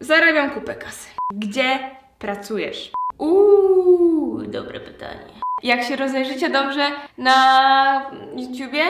Zarabiam kupę kasy. Gdzie pracujesz? Uuu, dobre pytanie. Jak się rozejrzycie dobrze na YouTubie?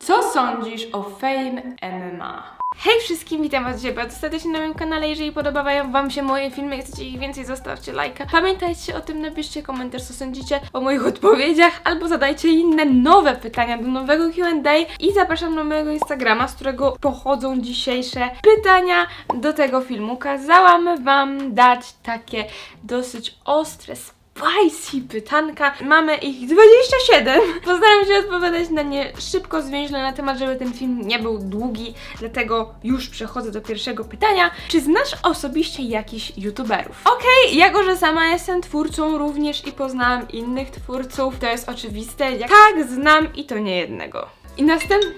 Co sądzisz o Fame MMA? Hej wszystkim, witam was dzisiaj bardzo serdecznie na moim kanale. Jeżeli podobają wam się moje filmy i chcecie ich więcej, zostawcie lajka. Pamiętajcie o tym, napiszcie komentarz, co sądzicie o moich odpowiedziach, albo zadajcie inne nowe pytania do nowego Q&A i zapraszam na mojego Instagrama, z którego pochodzą dzisiejsze pytania do tego filmu. Kazałam wam dać takie dosyć ostre, spicy pytanka. Mamy ich 27. Postaram się odpowiadać na nie szybko, zwięźle na temat, żeby ten film nie był długi, dlatego już przechodzę do pierwszego pytania. Czy znasz osobiście jakichś youtuberów? Okej, jako że sama jestem twórcą również i poznałam innych twórców, to jest oczywiste. Jak... Tak, znam i to nie jednego. I następny...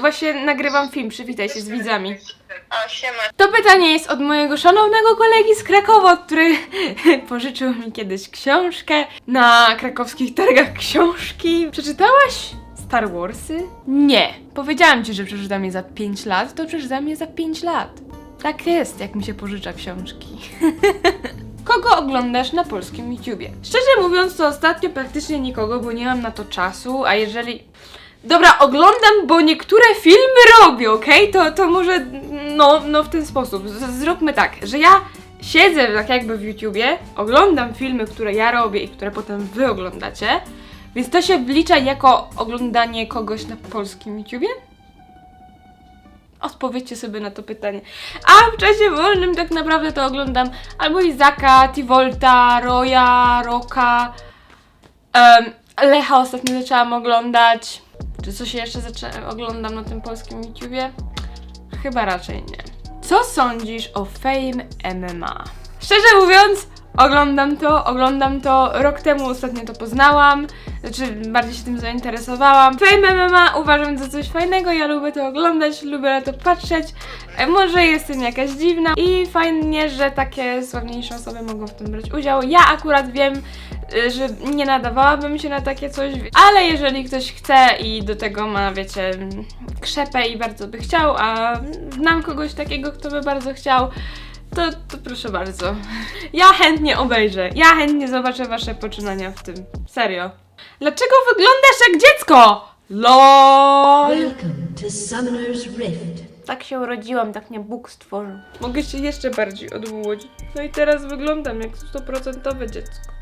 Właśnie nagrywam film, przywitaj się z widzami. O, siema. To pytanie jest od mojego szanownego kolegi z Krakowa, który pożyczył mi kiedyś książkę na krakowskich targach książki. Przeczytałaś Star Warsy? Nie. Powiedziałam ci, że przeczytam je za 5 lat, to przeczytam je za 5 lat. Tak jest, jak mi się pożycza książki. Kogo oglądasz na polskim YouTubie? Szczerze mówiąc, to ostatnio praktycznie nikogo, bo nie mam na to czasu, a jeżeli... Dobra, oglądam, bo niektóre filmy robię, okej? To, to może, no, no w ten sposób. Z zróbmy tak, że ja siedzę tak jakby w YouTubie, oglądam filmy, które ja robię i które potem wy oglądacie, więc to się wlicza jako oglądanie kogoś na polskim YouTubie? Odpowiedzcie sobie na to pytanie. A w czasie wolnym tak naprawdę to oglądam albo Izaka, Tivolta, Roya, Roka, em, Lecha ostatnio zaczęłam oglądać. Czy coś jeszcze oglądam na tym polskim YouTubie? Chyba raczej nie. Co sądzisz o Fame MMA? Szczerze mówiąc, oglądam to, oglądam to. Rok temu ostatnio to poznałam, znaczy bardziej się tym zainteresowałam. Fame MMA uważam za coś fajnego, ja lubię to oglądać, lubię na to patrzeć. E, Może jestem jakaś dziwna i fajnie, że takie sławniejsze osoby mogą w tym brać udział. Ja akurat wiem, y, że nie nadawałabym się na takie coś, ale jeżeli ktoś chce i do tego ma, wiecie, mm, krzepę i bardzo by chciał, a znam kogoś takiego, kto by bardzo chciał, to, to proszę bardzo. Ja chętnie obejrzę, ja chętnie zobaczę wasze poczynania w tym. Serio. Dlaczego wyglądasz jak dziecko? LOL! Welcome to Summoner's Rift. Tak się urodziłam, tak mnie Bóg stworzył. Mogę się jeszcze bardziej odmłodzić. No i teraz wyglądam jak stuprocentowe dziecko.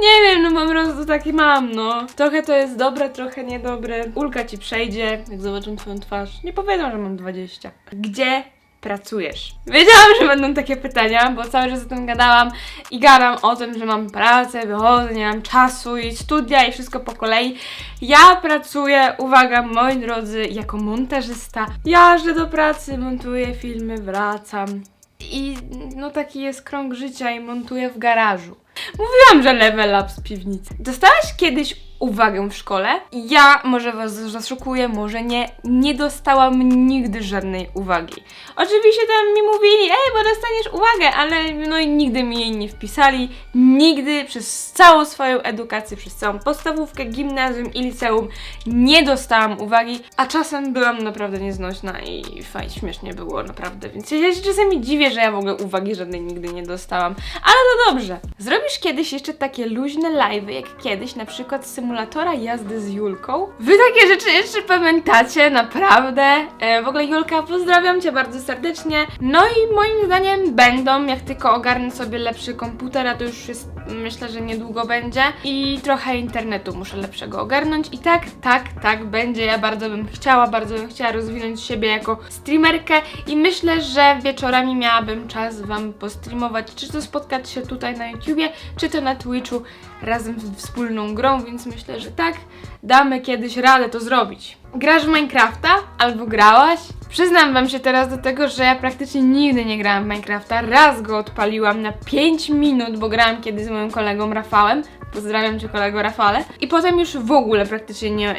Nie wiem, no po prostu taki mam, no. Trochę to jest dobre, trochę niedobre. Ulka ci przejdzie, jak zobaczą twoją twarz. Nie powiedzą, że mam 20. Gdzie pracujesz? Wiedziałam, że będą takie pytania, bo cały czas o tym gadałam i gadam o tym, że mam pracę, wychodzę, nie mam czasu i studia i wszystko po kolei. Ja pracuję, uwaga, moi drodzy, jako montażysta. Jażdżę do pracy, montuję filmy, wracam. I no taki jest krąg życia i montuję w garażu. Mówiłam, że level up z piwnicy. Dostałaś kiedyś uwagę w szkole? Ja, może was zaszukuję, może nie, nie dostałam nigdy żadnej uwagi. Oczywiście tam mi mówili, ej, bo dostaniesz uwagę, ale no i nigdy mi jej nie wpisali. Nigdy przez całą swoją edukację, przez całą podstawówkę, gimnazjum i liceum nie dostałam uwagi, a czasem byłam naprawdę nieznośna i fajnie, śmiesznie było naprawdę, więc ja się czasami dziwię, że ja w ogóle uwagi żadnej nigdy nie dostałam. Ale to dobrze. Zrobisz kiedyś jeszcze takie luźne live'y, jak kiedyś, na przykład symulatora jazdy z Julką? Wy takie rzeczy jeszcze pamiętacie, naprawdę? E, w ogóle Julka, pozdrawiam Cię bardzo serdecznie. No i moim zdaniem będą, jak tylko ogarnę sobie lepszy komputer, a to już jest, myślę, że niedługo będzie. I trochę internetu muszę lepszego ogarnąć. I tak, tak, tak będzie. Ja bardzo bym chciała, bardzo bym chciała rozwinąć siebie jako streamerkę i myślę, że wieczorami miałabym czas Wam postreamować, czy to spotkać się tutaj na YouTubie, czy to na Twitchu razem w wspólną grą, więc myślę, że tak, damy kiedyś radę to zrobić. Grasz w Minecrafta? Albo grałaś? Przyznam wam się teraz do tego, że ja praktycznie nigdy nie grałam w Minecrafta. Raz go odpaliłam na 5 minut, bo grałam kiedyś z moim kolegą Rafałem. Pozdrawiam cię kolego Rafale. I potem już w ogóle praktycznie nie,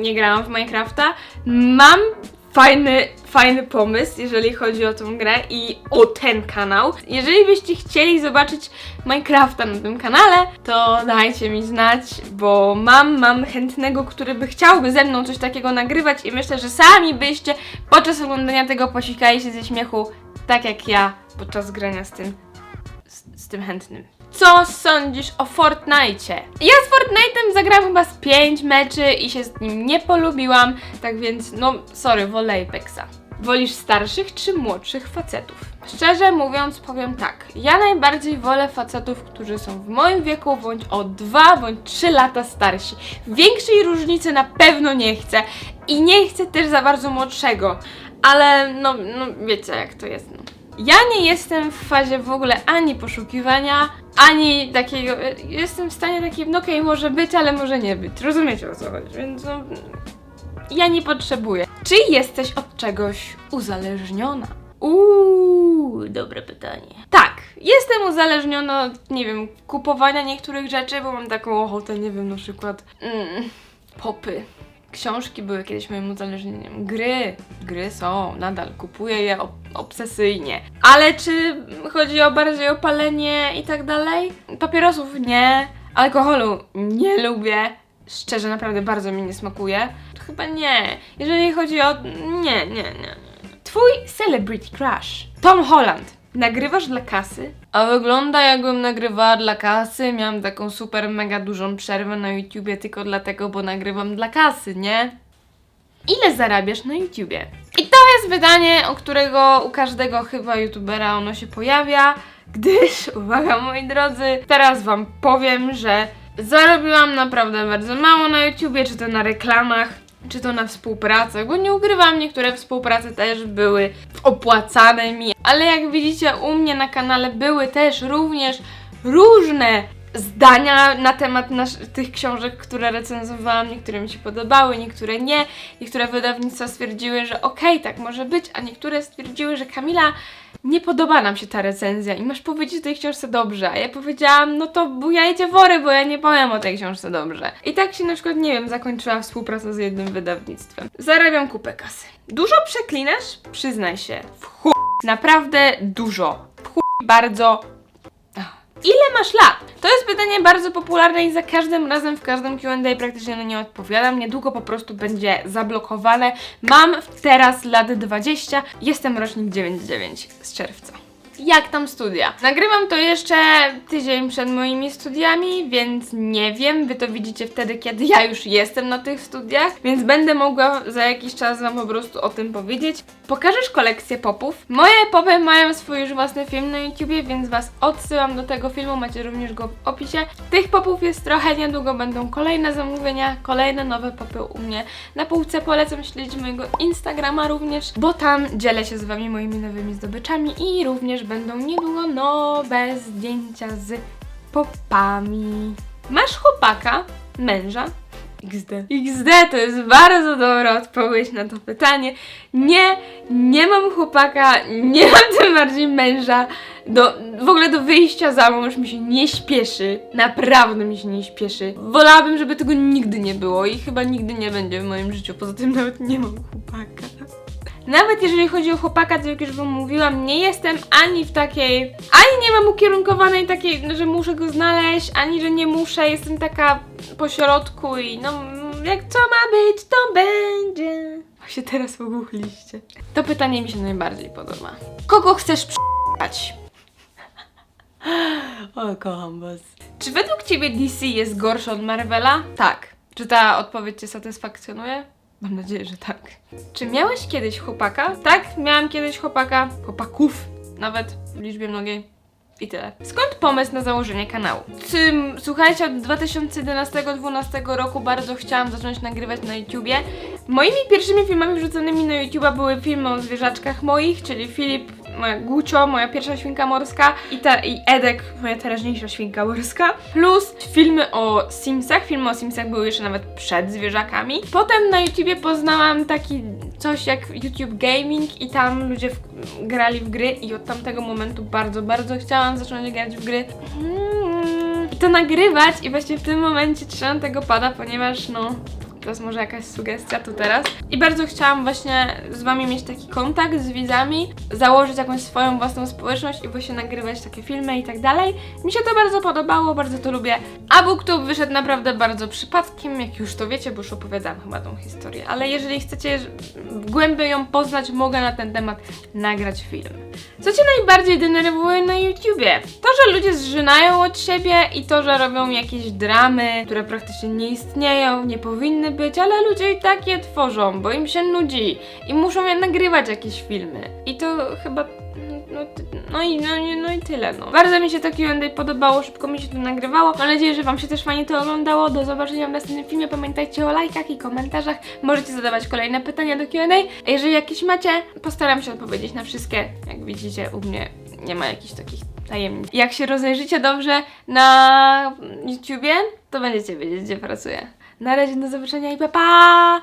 nie grałam w Minecrafta. Mam fajny, fajny pomysł, jeżeli chodzi o tą grę i o ten kanał. Jeżeli byście chcieli zobaczyć Minecrafta na tym kanale, to dajcie mi znać, bo mam, mam chętnego, który by chciałby ze mną coś takiego nagrywać i myślę, że sami byście podczas oglądania tego posikali się ze śmiechu, tak jak ja podczas grania z tym, z, z tym chętnym. Co sądzisz o Fortnite? Ja z Fortnite'em zagrałam chyba z 5 meczy i się z nim nie polubiłam, tak więc no sorry, wolę Apexa. Wolisz starszych czy młodszych facetów? Szczerze mówiąc, powiem tak. Ja najbardziej wolę facetów, którzy są w moim wieku, bądź o 2 bądź 3 lata starsi. Większej różnicy na pewno nie chcę i nie chcę też za bardzo młodszego, ale no, no wiecie jak to jest. No. Ja nie jestem w fazie w ogóle ani poszukiwania, ani takiego. Jestem w stanie takim, no okej, może być, ale może nie być. Rozumiecie o co chodzi, więc no. Ja nie potrzebuję. Czy jesteś od czegoś uzależniona? Uuu, dobre pytanie. Tak, jestem uzależniona od, nie wiem, kupowania niektórych rzeczy, bo mam taką ochotę, nie wiem, na przykład mm, popy. Książki były kiedyś moim uzależnieniem. Gry. Gry są, nadal kupuję je ob- obsesyjnie. Ale czy chodzi o bardziej o palenie i tak dalej? Papierosów nie. Alkoholu nie lubię. Szczerze, naprawdę bardzo mi nie smakuje. Chyba nie. Jeżeli chodzi o. Nie, nie, nie. Twój celebrity crush. Tom Holland. Nagrywasz dla kasy? A wygląda jakbym nagrywała dla kasy. Miałam taką super mega dużą przerwę na YouTubie tylko dlatego, bo nagrywam dla kasy, nie? Ile zarabiasz na YouTubie? I to jest pytanie, o którego u każdego chyba YouTubera ono się pojawia, gdyż, uwaga moi drodzy, teraz wam powiem, że zarobiłam naprawdę bardzo mało na YouTubie, czy to na reklamach, czy to na współpracę, bo nie ukrywam, niektóre współprace też były opłacane mi, ale jak widzicie u mnie na kanale były też również różne zdania na temat tych książek, które recenzowałam. Niektóre mi się podobały, niektóre nie. Niektóre wydawnictwa stwierdziły, że okej, tak może być, a niektóre stwierdziły, że Kamila, nie podoba nam się ta recenzja i masz powiedzieć o tej książce dobrze. A ja powiedziałam, no to bujajcie wory, bo ja nie powiem o tej książce dobrze. I tak się na przykład, nie wiem, zakończyła współpraca z jednym wydawnictwem. Zarabiam kupę kasy. Dużo przeklinasz? Przyznaj się. W chuj. Naprawdę dużo. W chuj bardzo Ile masz lat? To jest pytanie bardzo popularne i za każdym razem w każdym Q&A praktycznie na nie odpowiadam. Niedługo po prostu będzie zablokowane. Mam teraz lat 20, jestem rocznik 99 z czerwca. Jak tam studia? Nagrywam to jeszcze tydzień przed moimi studiami, więc nie wiem. Wy to widzicie wtedy, kiedy ja już jestem na tych studiach, więc będę mogła za jakiś czas Wam po prostu o tym powiedzieć. Pokażesz kolekcję popów. Moje popy mają swój już własny film na YouTubie, więc Was odsyłam do tego filmu, macie również go w opisie. Tych popów jest trochę, niedługo będą kolejne zamówienia, kolejne nowe popy u mnie na półce. Polecam śledzić mojego Instagrama również, bo tam dzielę się z Wami moimi nowymi zdobyczami i również będą niedługo nowe zdjęcia z popami. Masz chłopaka, męża? XD. XD to jest bardzo dobra odpowiedź na to pytanie. Nie, nie mam chłopaka, nie mam tym bardziej męża. Do, w ogóle do wyjścia za mąż mi się nie śpieszy. Naprawdę mi się nie śpieszy. Wolałabym, żeby tego nigdy nie było i chyba nigdy nie będzie w moim życiu. Poza tym nawet nie mam chłopaka. Nawet jeżeli chodzi o chłopaka, to jak już wam mówiłam, nie jestem ani w takiej, ani nie mam ukierunkowanej takiej, że muszę go znaleźć, ani że nie muszę, jestem taka po środku i no, jak co ma być, to będzie. O, się teraz ogłuchliście. To pytanie mi się najbardziej podoba. Kogo chcesz przy***ać? O, kocham was. Czy według ciebie DC jest gorsze od Marvela? Tak. Czy ta odpowiedź cię satysfakcjonuje? Mam nadzieję, że tak. Czy miałeś kiedyś chłopaka? Tak, miałam kiedyś chłopaka. Chłopaków, nawet w liczbie mnogiej. I tyle. Skąd pomysł na założenie kanału? Czym, słuchajcie, od 2011-2012 roku bardzo chciałam zacząć nagrywać na YouTubie. Moimi pierwszymi filmami wrzuconymi na YouTube'a były filmy o zwierzaczkach moich, czyli Filip, Gucio, moja pierwsza świnka morska i, ta, i Edek, moja teraźniejsza świnka morska, plus filmy o Simsach. Filmy o Simsach były jeszcze nawet przed zwierzakami. Potem na YouTubie poznałam taki coś jak YouTube Gaming i tam ludzie w, grali w gry i od tamtego momentu bardzo, bardzo chciałam zacząć grać w gry. Mm, I to nagrywać i właśnie w tym momencie trzymam tego pada, ponieważ no Jest może jakaś sugestia tu teraz. I bardzo chciałam właśnie z wami mieć taki kontakt z widzami, założyć jakąś swoją własną społeczność i właśnie nagrywać takie filmy i tak dalej. Mi się to bardzo podobało, bardzo to lubię. A BookTube wyszedł naprawdę bardzo przypadkiem, jak już to wiecie, bo już opowiadałam chyba tą historię. Ale jeżeli chcecie głębiej ją poznać, mogę na ten temat nagrać film. Co Cię najbardziej denerwuje na YouTubie? To, że ludzie zżynają od siebie i to, że robią jakieś dramy, które praktycznie nie istnieją, nie powinny być, ale ludzie i tak je tworzą, bo im się nudzi i muszą je nagrywać jakieś filmy. I to chyba no, no, i, no, no i tyle, no. Bardzo mi się to Q&A podobało, szybko mi się to nagrywało. Mam nadzieję, że Wam się też fajnie to oglądało. Do zobaczenia w następnym filmie. Pamiętajcie o lajkach i komentarzach. Możecie zadawać kolejne pytania do Q&A. Jeżeli jakieś macie, postaram się odpowiedzieć na wszystkie. Jak widzicie, u mnie nie ma jakichś takich tajemnic. Jak się rozejrzycie dobrze na YouTubie, to będziecie wiedzieć, gdzie pracuję. Na razie, do zobaczenia i pa pa!